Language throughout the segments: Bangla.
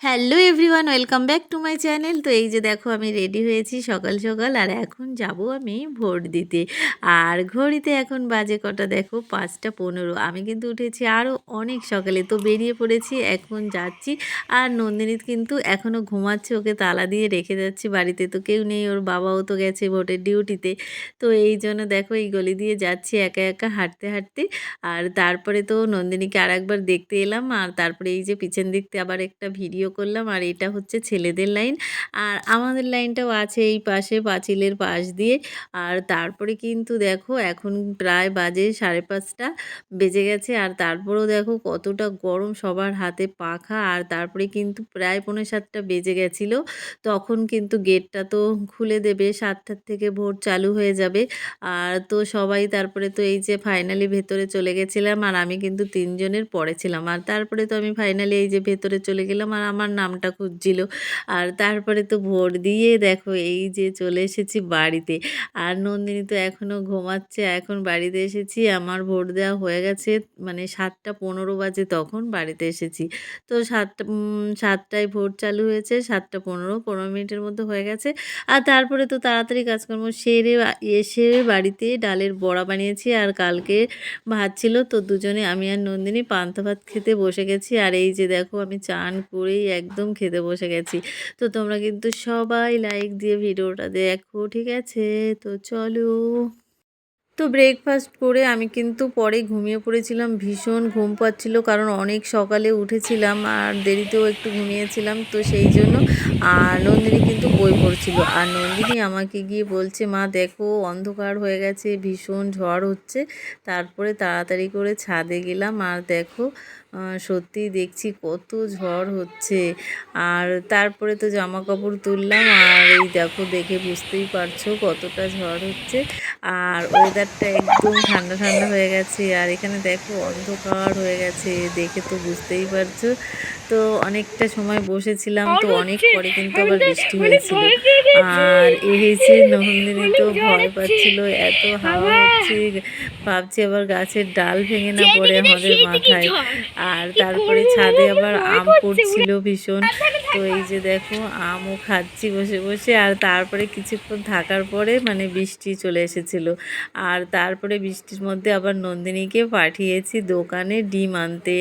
Hello everyone, welcome back to my channel. তো এই যে দেখো, আমি রেডি হয়েছি সকাল সকাল, আর এখন যাব আমি ভোট দিতে। আর ঘড়িতে এখন বাজে কটা দেখো, পাঁচটা পনেরো। আমি কিন্তু উঠেছি আরও অনেক সকালে, তো বেরিয়ে পড়েছি, এখন যাচ্ছি। আর নন্দিনী কিন্তু এখনও ঘুমাচ্ছে, ওকে তালা দিয়ে রেখে যাচ্ছি বাড়িতে। তো কেউ নেই, ওর বাবাও তো গেছে ভোটের ডিউটিতে। তো এই জন্য দেখো, এই গলি দিয়ে যাচ্ছি একা একা হাঁটতে হাঁটতে। আর তারপরে তো নন্দিনীকে আর একবার দেখতে এলাম, আর তারপরে এই যে পিছন দিকতে আবার একটা ভিডিও করলাম আর এটা হচ্ছে ছেলেদের লাইন। আর আমাদের লাইনটাও আছে এই পাশে পাঁচিলের পাশ দিয়ে। আর তারপরে কিন্তু দেখো এখন প্রায় বাজে সাড়ে পাঁচটা বেজে গেছে। আর তারপরেও দেখো কতটা গরম সবার হাতে পাখা। আর তারপরে কিন্তু প্রায় পৌনে সাতটা বেজে গেছিল। তখন কিন্তু গেটটা তো খুলে দেবে, সাতটার থেকে ভোট চালু হয়ে যাবে। আর তো সবাই তারপরে তো এই যে ফাইনালি ভেতরে চলে গেছিলাম। আর আমি কিন্তু তিনজনের পরে ছিলাম। আর তারপরে তো আমি ফাইনালি এই যে ভেতরে চলে গেলাম। আর আমার নামটা খুঁজছিল। আর তারপরে তো ভোট দিয়ে দেখো এই যে চলে এসেছি বাড়িতে। আর নন্দিনী তো এখনও ঘুমাচ্ছে। এখন বাড়িতে এসেছি। আমার ভোট দেওয়া হয়ে গেছে মানে সাতটা পনেরো বাজে তখন বাড়িতে এসেছি। তো সাতটা সাতটায় ভোট চালু হয়েছে, সাতটা পনেরো পনেরো মিনিটের মধ্যে হয়ে গেছে। আর তারপরে তো তাড়াতাড়ি কাজকর্ম সেরে এসে বাড়িতে ডালের বড়া বানিয়েছি। আর কালকে ভাত ছিল। তো দুজনে আমি আর নন্দিনী পান্তা ভাত খেতে বসে গেছি। আর এই যে দেখো আমি চান করেই একদম খেতে বসে গেছি। তো তোমরা কিন্তু সবাই লাইক দিয়ে ভিডিওটা দেখো, ঠিক আছে? তো চলো। তো ব্রেকফাস্ট করে আমি কিন্তু পরে ঘুমিয়ে পড়েছিলাম, ভীষণ ঘুম পাচ্ছিল কারণ অনেক সকালে উঠেছিলাম আর দেরিতেও একটু ঘুমিয়েছিলাম। তো সেই জন্য, আর নন্দিনী কিন্তু বই পড়ছিল। আর নন্দিনী আমাকে গিয়ে বলছে, মা, দেখো, অন্ধকার হয়ে গেছে, ভীষণ ঝড় হচ্ছে। তারপরে তাড়াতাড়ি করে ছাদে গেলাম। আর দেখো সত্যি দেখছি কত ঝড় হচ্ছে। আর তারপরে তো জামা কাপড় তুললাম আর এই দেখো দেখে বুঝতেই পারছ কতটা ঝড় হচ্ছে। আর ওয়েদারটা একদম ঠান্ডা ঠান্ডা হয়ে গেছে আর এখানে দেখো অন্ধকার হয়ে গেছে দেখে তো বুঝতেই পারছ। তো অনেকটা সময় বসেছিলাম তো অনেক পরে কিন্তু আবার বৃষ্টি হয়েছিল। আর এসে নন্দিনী তো ভয় পাচ্ছিল এত হাওয়া হচ্ছে ভাবছি আবার গাছের ডাল ভেঙে না পড়ে আমাদের মাথায়। আর তারপরে ছাদে আবার আম পড়ছিল ভীষণ। তো এই যে দেখো, আমও খাচ্ছি বসে বসে। আর তারপরে কিছুক্ষণ থাকার পরে মানে বৃষ্টি চলে এসেছিল। আর তারপরে বৃষ্টির মধ্যে আবার নন্দিনীকে পাঠিয়েছি দোকানে ডিম আনতে।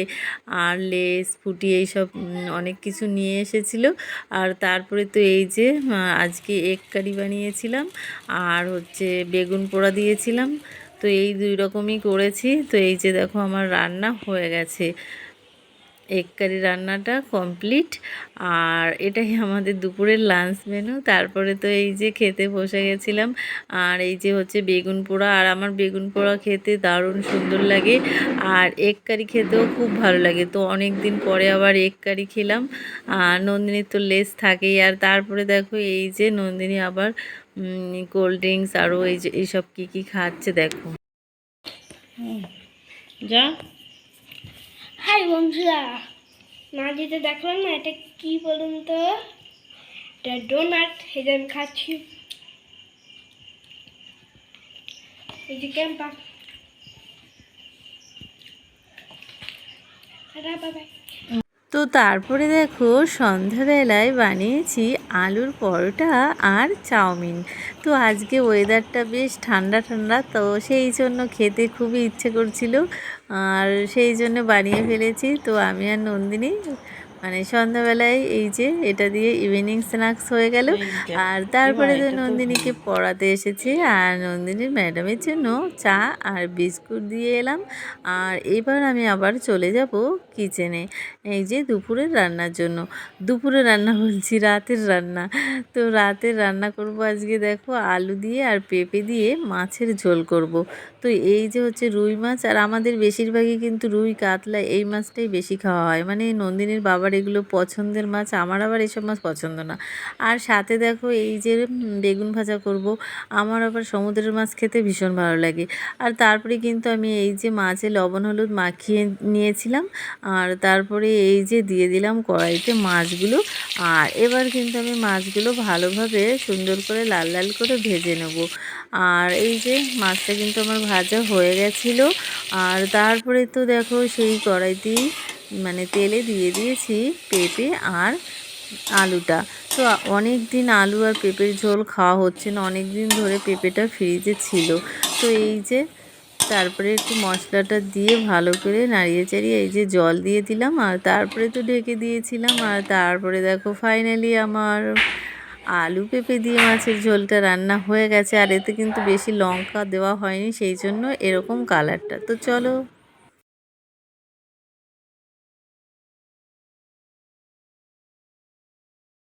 আর লেস, ফুটি এইসব অনেক কিছু নিয়ে এসেছিল। আর তারপরে তো এই যে আজকে এগ কারি বানিয়েছিলাম। আর হচ্ছে বেগুন পোড়া দিয়েছিলাম। তো এই দুই রকমই করেছি। তো এই যে দেখো আমার রান্না হয়ে গেছে। এগ কারি রান্নাটা কমপ্লিট। আর এটাই আমাদের দুপুরের লাঞ্চ মেনু। তারপরে তো এই যে খেতে বসে গেছিলাম। আর এই যে হচ্ছে বেগুন পোড়া। আর আমার বেগুন পোড়া খেতে দারুণ সুন্দর লাগে। আর এগ কারি খেতেও খুব ভালো লাগে। তো অনেক দিন পরে আবার এগ কারি খেলাম। আর নন্দিনীর তো লেস থাকেই। আর তারপরে দেখো এই যে নন্দিনী আবার কোল্ড ড্রিঙ্কস আরও এই যে, এইসব কী কী খাচ্ছে দেখো। যা। হাই বন্ধুরা মা যেটা দেখলাম না, এটা কী বলুন তো? এটা ডোনাট এই যে আমি খাচ্ছি। এই যে ক্যাম্পা। বাই তো তারপরে দেখো সন্ধ্যাবেলায় বানিয়েছি আলুর পরোটা আর চাউমিন। তো আজকে ওয়েদারটা বেশ ঠান্ডা ঠান্ডা, তো সেই জন্য খেতে খুবই ইচ্ছে করছিল। আর সেই জন্য বানিয়ে ফেলেছি। তো আমি আর নন্দিনী মানে সন্ধ্যাবেলায় এই যে এটা দিয়ে ইভিনিং স্ন্যাক্স হয়ে গেল। আর তারপরে তো নন্দিনীকে পড়াতে এসেছি আর নন্দিনীর ম্যাডামের জন্য চা আর বিস্কুট দিয়ে এলাম। আর এবার আমি আবার চলে যাব কিচেনে এই যে দুপুরের রান্নার জন্য। দুপুরে রান্না বলছি রাতের রান্না। তো রাতের রান্না করব আজকে দেখো আলু দিয়ে আর পেঁপে দিয়ে মাছের ঝোল করব। তো এই যে হচ্ছে রুই মাছ আর আমাদের বেশিরভাগই কিন্তু রুই কাতলা এই মাছটাই বেশি খাওয়া হয়। মানে নন্দিনীর বাবার এগুলো পছন্দের মাছ, আমার আবার এসব মাছ পছন্দ না। আর সাথে দেখো এই যে বেগুন ভাজা করব, আমার আবার সমুদ্রের মাছ খেতে ভীষণ ভালো লাগে। আর তারপরে কিন্তু আমি এই যে মাছে লবণ হলুদ মাখিয়ে নিয়েছিলাম, আর তারপরে এই যে দিয়ে দিলাম কড়াইতে মাছগুলো, আর এবার কিন্তু আমি মাছগুলো ভালোভাবে সুন্দর করে লাল লাল করে ভেজে নেব। আর এই যে মাছটা কিন্তু আমার ভাজা হয়ে গেছিল, আর তারপরে তো দেখো সেই কড়াইতেই মানে তেলে দিয়ে দিয়েছি পেঁপে আর আলুটা। তো অনেক দিন আলু আর পেঁপের ঝোল খাওয়া হচ্ছে না, অনেক দিন ধরে পেঁপেটা ফ্রিজে ছিল। তো এই যে তারপরে একটু মশলাটা দিয়ে ভালো করে নাড়িয়ে চাড়িয়ে এই যে জল দিয়ে দিলাম আর তারপরে তো ঢেকে দিয়েছিলাম আর তারপরে দেখো ফাইনালি আমার আলু পেঁপে দিয়ে মাছের ঝোলটা রান্না হয়ে গেছে। আর এতে কিন্তু বেশি লঙ্কা দেওয়া হয়নি, সেই জন্য এরকম কালারটা তো চলো